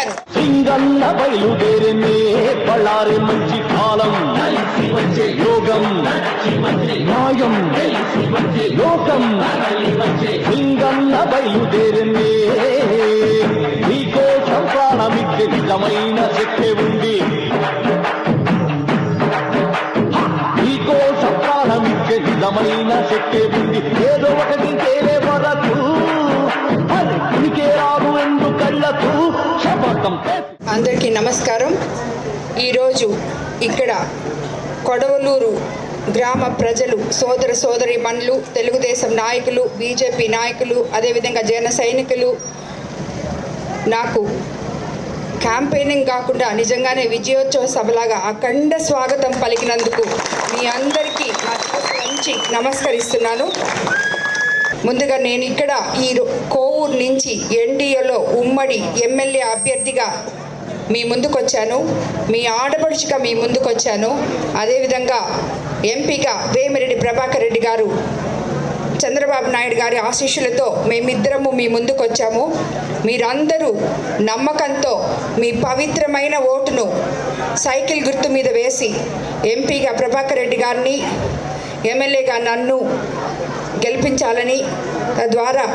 చెప్పాను సింగన్న బయలుదేరినే బళ్ళారి మంచి కాలం. యోగం న్యాయం లోకం. సింగన్న బయలుదేరినే అందరికీ నమస్కారం. ఈరోజు ఇక్కడ కొడవలూరు గ్రామ ప్రజలు సోదర సోదరి మనులు తెలుగుదేశం నాయకులు బీజేపీ నాయకులు అదేవిధంగా జన సైనికులు నాకు క్యాంపెయినింగ్ కాకుండా నిజంగానే విజయోత్సవ సభలాగా అఖండ స్వాగతం పలికినందుకు మీ అందరికీ నా నుంచి నమస్కరిస్తున్నాను. ముందుగా నేను ఇక్కడ ఈ కోవూరు నుంచి ఎన్డీఏలో ఉమ్మడి ఎమ్మెల్యే అభ్యర్థిగా మీ ముందుకొచ్చాను. మీ ఆడపడుచుగా మీ ముందుకొచ్చాను. అదేవిధంగా ఎంపీగా వేమిరెడ్డి ప్రభాకర్ రెడ్డి గారు చంద్రబాబు నాయుడు గారి ఆశీస్సులతో మేమిద్దరము మీ ముందుకు వచ్చాము మీరందరూ నమ్మకంతో మీ పవిత్రమైన ఓటును సైకిల్ గుర్తు మీద వేసి ఎంపీగా ప్రభాకర్ రెడ్డి గారిని ఎమ్మెల్యేగా నన్ను గెలిపించాలని తద్వారా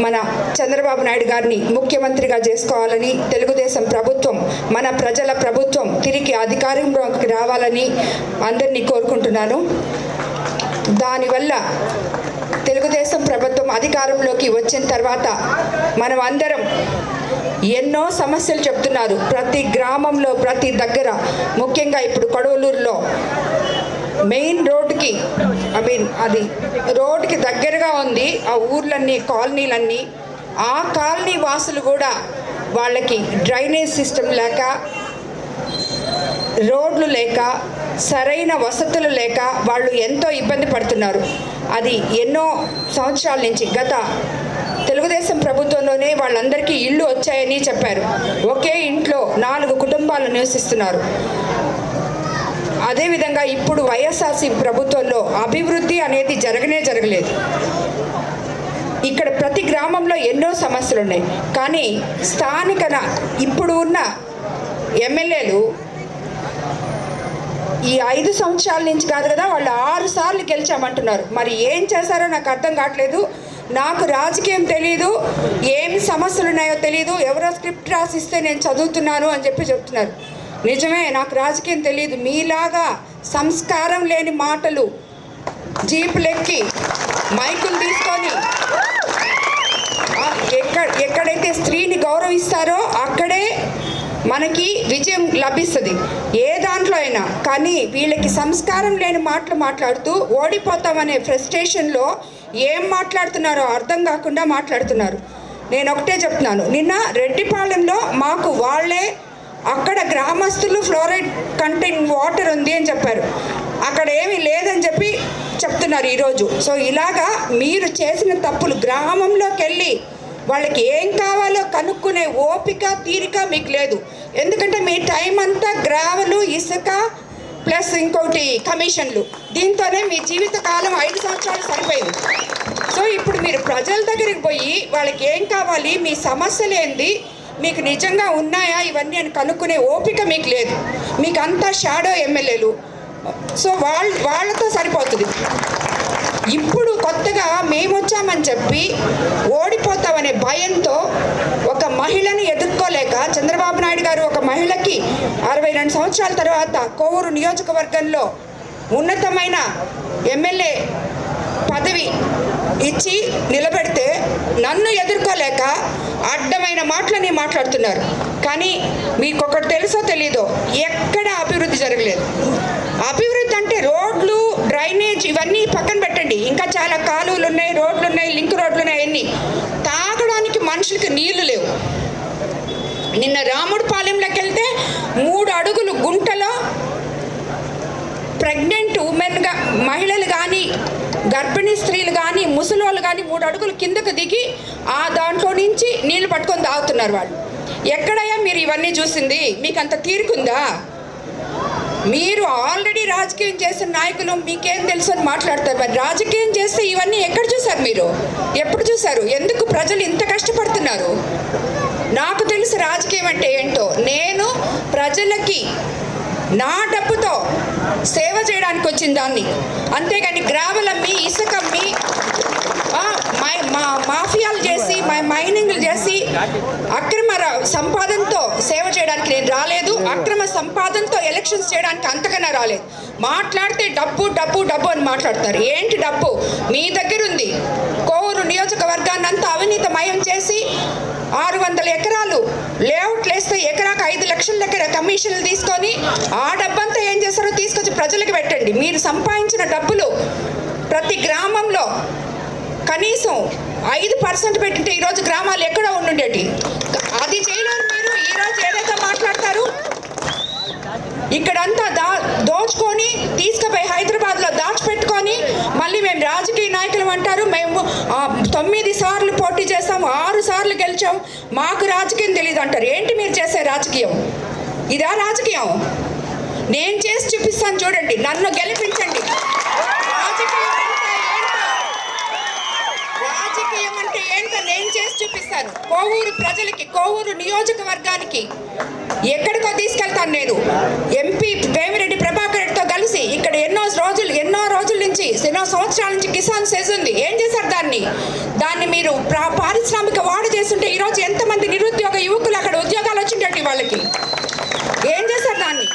మన చంద్రబాబు నాయుడు గారిని ముఖ్యమంత్రిగా చేసుకోవాలని తెలుగుదేశం ప్రభుత్వం మన ప్రజల ప్రభుత్వం తిరిగి అధికారంలోకి రావాలని అందరినీ కోరుకుంటున్నాను. దానివల్ల తెలుగుదేశం ప్రభుత్వం అధికారంలోకి వచ్చిన తర్వాత మనం అందరం ఎన్నో సమస్యలు చెప్తున్నారు. ప్రతి గ్రామంలో ప్రతి దగ్గర ముఖ్యంగా ఇప్పుడు కొడవలూరులో మెయిన్ రోడ్డుకి ఐ మీన్ అది రోడ్డుకి దగ్గరగా ఉంది ఆ ఊర్లన్నీ కాలనీలన్నీ. ఆ కాలనీ వాసులు కూడా వాళ్ళకి డ్రైనేజ్ సిస్టమ్ లేక రోడ్లు లేక సరైన వసతులు లేక వాళ్ళు ఎంతో ఇబ్బంది పడుతున్నారు. అది ఎన్నో సంవత్సరాల నుంచి గత తెలుగుదేశం ప్రభుత్వంలోనే వాళ్ళందరికీ ఇళ్ళు వచ్చాయని చెప్పారు. ఒకే ఇంట్లో నాలుగు కుటుంబాలు నివసిస్తున్నారు. అదేవిధంగా ఇప్పుడు వైఎస్ఆర్సీ ప్రభుత్వంలో అభివృద్ధి అనేది జరగనే జరగలేదు. ఇక్కడ ప్రతి గ్రామంలో ఎన్నో సమస్యలు ఉన్నాయి. కానీ స్థానిక ఇప్పుడు ఉన్న ఎమ్మెల్యేలు ఈ ఐదు సంవత్సరాల నుంచి కాదు కదా వాళ్ళు ఆరు సార్లు గెలిచామంటున్నారు. మరి ఏం చేశారో నాకు అర్థం కావట్లేదు. నాకు రాజకీయం తెలియదు ఏం సమస్యలు ఉన్నాయో తెలియదు ఎవరో స్క్రిప్ట్ రాసిస్తే నేను చదువుతున్నాను అని చెప్పి చెప్తున్నారు. నిజమే నాకు రాజకీయం తెలియదు మీలాగా సంస్కారం లేని మాటలు జీపులెక్కి మైకులు తీసుకొని ఎక్కడ ఎక్కడైతే స్త్రీని గౌరవిస్తారో అక్కడే మనకి విజయం లభిస్తుంది. ఏ దాంట్లో అయినా. కానీ వీళ్ళకి సంస్కారం లేని మాటలు మాట్లాడుతూ ఓడిపోతామనే ఫ్రస్ట్రేషన్లో ఏం మాట్లాడుతున్నారో అర్థం కాకుండా మాట్లాడుతున్నారు. నేను ఒకటే చెప్తున్నాను. నిన్న రెడ్డిపాలెంలో మాకు వాళ్ళే అక్కడ గ్రామస్తులు ఫ్లోరైడ్ కంటెంట్ వాటర్ ఉంది అని చెప్పారు. అక్కడ ఏమీ లేదని చెప్పి చెప్తున్నారు ఈరోజు. సో ఇలాగా మీరు చేసిన తప్పులు గ్రామంలోకి వెళ్ళి వాళ్ళకి ఏం కావాలో కనుక్కునే ఓపిక తీరిక మీకు లేదు. ఎందుకంటే మీ టైం అంతా గ్రావెలు ఇసుక ప్లస్ ఇంకోటి కమిషన్లు. దీంతోనే మీ జీవిత కాలం ఐదు సంవత్సరాలు సరిపోయింది. సో ఇప్పుడు మీరు ప్రజల దగ్గరికి పోయి వాళ్ళకి ఏం కావాలి మీ సమస్యలేంది మీకు నిజంగా ఉన్నాయా? ఇవన్నీ అని కనుక్కునే ఓపిక మీకు లేదు. మీకు అంతా షాడో ఎమ్మెల్యేలు. సో వాళ్ళ వాళ్ళతో సరిపోతుంది. ఇప్పుడు కొత్తగా మేము వచ్చామని చెప్పి ఓడిపోతామనే భయంతో ఒక మహిళని ఎదుర్కోలేక చంద్రబాబు నాయుడు గారు ఒక మహిళకి అరవై రెండు సంవత్సరాల తర్వాత కోవూరు నియోజకవర్గంలో ఉన్నతమైన ఎమ్మెల్యే పదవి ఇచ్చి నిలబెడితే నన్ను ఎదుర్కోలేక అడ్డమైన మాటలని మాట్లాడుతున్నారు. కానీ మీకు ఒకటి తెలుసో తెలీదో ఎక్కడ అభివృద్ధి జరగలేదు. అభివృద్ధి అంటే రోడ్లు డ్రైనేజ్ ఇవన్నీ పక్కన పెట్టండి. ఇంకా చాలా కాలువలు ఉన్నాయి రోడ్లు ఉన్నాయి లింక్ రోడ్లు ఉన్నాయి అన్నీ. తాగడానికి మనుషులకి నీళ్ళు లేవు. నిన్న రాముడు పాలెంలోకి వెళ్తే మూడు అడుగులు గుంటలో ప్రెగ్నెంట్ ఉమెన్గా మహిళలు కానీ గర్భిణీ స్త్రీలు కానీ ముసలోళ్ళు కానీ మూడు అడుగులు కిందకు దిగి ఆ దాంట్లో నుంచి నీళ్ళు పట్టుకొని తాగుతున్నారు వాళ్ళు. ఎక్కడయ్యా మీరు ఇవన్నీ చూసింది? మీకు అంత తీరుకుందా? మీరు ఆల్రెడీ రాజకీయం చేసిన నాయకులు మీకేం తెలుసు అని మాట్లాడతారు మరి. రాజకీయం చేస్తే ఇవన్నీ ఎక్కడ చూసారు మీరు? ఎప్పుడు చూసారు ఎందుకు ప్రజలు ఇంత కష్టపడుతున్నారు? నాకు తెలుసు రాజకీయం అంటే ఏంటో. నేను ప్రజలకి నా డబ్బుతో సేవ చేయడానికి వచ్చిన దాన్ని. అంతేగాని గ్రావెల్ అమ్మి మై- మా మాఫియాలు చేసి మా మైనింగ్లు చేసి అక్రమ సంపాదనతో సేవ చేయడానికి నేను రాలేదు. అక్రమ సంపాదనతో ఎలక్షన్స్ చేయడానికి అంతకన్నా రాలేదు. మాట్లాడితే డబ్బు డబ్బు డబ్బు అని మాట్లాడతారు. ఏంటి డబ్బు? మీ దగ్గర ఉంది కోవూరు నియోజకవర్గాన్ని అంతా అవినీతమయం చేసి ఆరు వందల ఎకరాలు లేఅవుట్లు వేస్తే ఎకరాకు ఐదు లక్షల దగ్గర కమిషన్లు తీసుకొని ఆ డబ్బంతా ఏం చేస్తారో తీసుకొచ్చి ప్రజలకు పెట్టండి. మీరు సంపాదించిన డబ్బులు ప్రతి గ్రామంలో కనీసం ఐదు పర్సెంట్ పెట్టింటే ఈరోజు గ్రామాలు ఎక్కడో ఉండుండేటి? అది చేయలేరు మీరు ఈరోజు ఏదైతే మాట్లాడతారు ఇక్కడంతా దా దోచుకొని తీసుకుపోయి హైదరాబాద్లో దాచిపెట్టుకొని మళ్ళీ మేము రాజకీయ నాయకులు అంటారు మేము ఆ, తొమ్మిది సార్లు పోటీ చేస్తాం ఆరు సార్లు గెలిచాం. మాకు రాజకీయం తెలియదు అంటారు. ఏంటి మీరు చేసే రాజకీయం? ఇదా రాజకీయం? నేను చేసి చూపిస్తాను చూడండి. నన్ను గెలిపించండి. రాజకీయం అంటే ఏంటో? రాజకీయం అంటే ఏంటో? నేను చేసి చూపిస్తాను. కోవూరు ప్రజలకి కోవూరు నియోజకవర్గానికి. ఎక్కడికో తీసుకెళ్తాను నేను. ఎంపీ వేమిరెడ్డి ప్రభాకర్ రెడ్డితో కలిసి ఇక్కడ ఎన్నో రోజులు ఎన్నో రోజుల నుంచి ఎన్నో సంవత్సరాల నుంచి కిసాన్ సెజ్ ఉంది. ఏం మీరు పారిశ్రామిక వాడు చేస్తుంటే ఈరోజు ఎంతమంది నిరుద్యోగ యువకులు అక్కడ ఉద్యోగాలు వచ్చిండేటి వాళ్ళకి? ఏం చేశారు దాన్ని?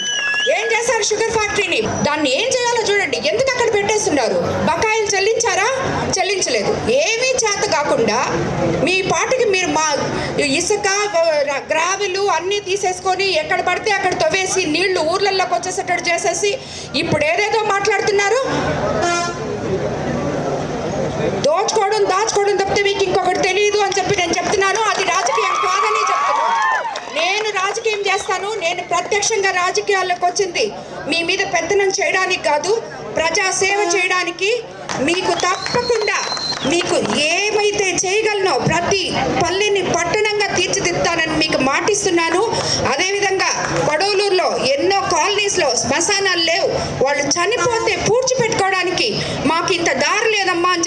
ఏం చేశారు షుగర్ ఫ్యాక్టరీని? దాన్ని ఏం చేయాలో చూడండి. ఎందుకు అక్కడ పెట్టేస్తున్నారు? బకాయిలు చెల్లించారా? చెల్లించలేదు. ఏమీ చేత కాకుండా మీ పాటికి మీరు మా ఇసుక గ్రావెలు అన్నీ తీసేసుకొని ఎక్కడ పడితే అక్కడ తవ్వేసి నీళ్ళు ఊర్లలోకి వచ్చేసేటట్టు చేసేసి ఇప్పుడు ఏదేదో మాట్లాడుతున్నారు? దోచుకోవడం దాచుకోవడం తప్పితే మీకు ఇంకొకటి తెలియదు అని చెప్పి నేను చెప్తున్నాను. అది రాజకీయం కాదని చెప్తున్నాను. నేను రాజకీయం చేస్తాను. నేను ప్రత్యక్షంగా రాజకీయాల్లోకి వచ్చింది. మీ మీద పెత్తనం చేయడానికి కాదు ప్రజా సేవ చేయడానికి. మీకు తప్పకుండా మీకు ఏమైతే చేయగలనో ప్రతి పల్లెని పట్టణంగా తీర్చిదిద్దానని మీకు మాటిస్తున్నాను. అదేవిధంగా పడవలూరులో ఎన్నో కాలనీస్లో శ్మశానాలు లేవు. వాళ్ళు చనిపోతే పూడ్చిపెట్టుకోవడానికి మాకు ఇంత దారి లేదమ్మా అని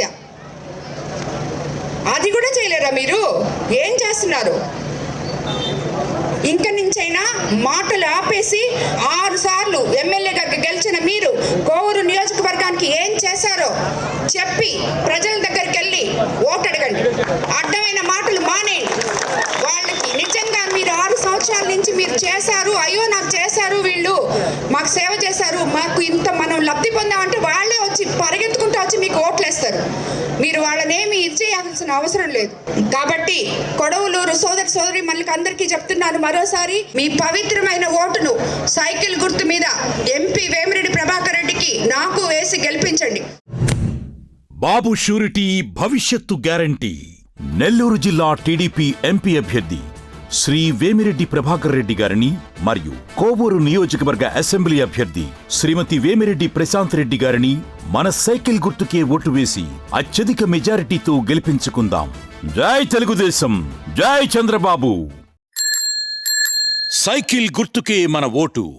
సమస్య. అది కూడా చేయలేరా మీరు? ఏం చేస్తున్నారు? ఇంక నుంచైనా మాటలు ఆపేసి ఆరు సార్లు ఎమ్మెల్యే గారికి గెలిచిన మీరు కోవూరు నియోజకవర్గానికి ఏం చేశారో చెప్పి ప్రజల దగ్గరికి వెళ్ళి ఓటు అడగండి అడ్డమైన మాటలు మానేయండి వాళ్ళకి నిజంగా మీరు ఆరు సంవత్సరాల నుంచి మీరు చేశారు అయ్యో నాకు చేశారు వీళ్ళు. మాకు సేవ చేశారు మాకు ఇంత మనం మీకు ఓట్లేస్తారు. మీరు వాళ్ళనేమి ఇది చేయాల్సిన అవసరం లేదు. కాబట్టి కొడవలూరు సోదరి సోదరి మళ్ళీ అందరికీ చెప్తున్నాను మరోసారి మీ పవిత్రమైన ఓటును సైకిల్ గుర్తు మీద ఎంపీ వేమిరెడ్డి ప్రభాకర్ రెడ్డికి నాకు వేసి గెలిపించండి. బాబు షూరిటీ భవిష్యత్తు గ్యారంటీ. నెల్లూరు జిల్లా టీడీపీ ఎంపీ అభ్యర్థి శ్రీ వేమిరెడ్డి ప్రభాకర్ రెడ్డి గారిని మరియు కోవూరు నియోజకవర్గ అసెంబ్లీ అభ్యర్థి శ్రీమతి వేమిరెడ్డి ప్రశాంత్ రెడ్డి గారిని మన సైకిల్ గుర్తుకే ఓటు వేసి అత్యధిక మెజారిటీతో గెలిపించుకుందాం. జై తెలుగుదేశం జై చంద్రబాబు. సైకిల్ గుర్తుకే మన ఓటు.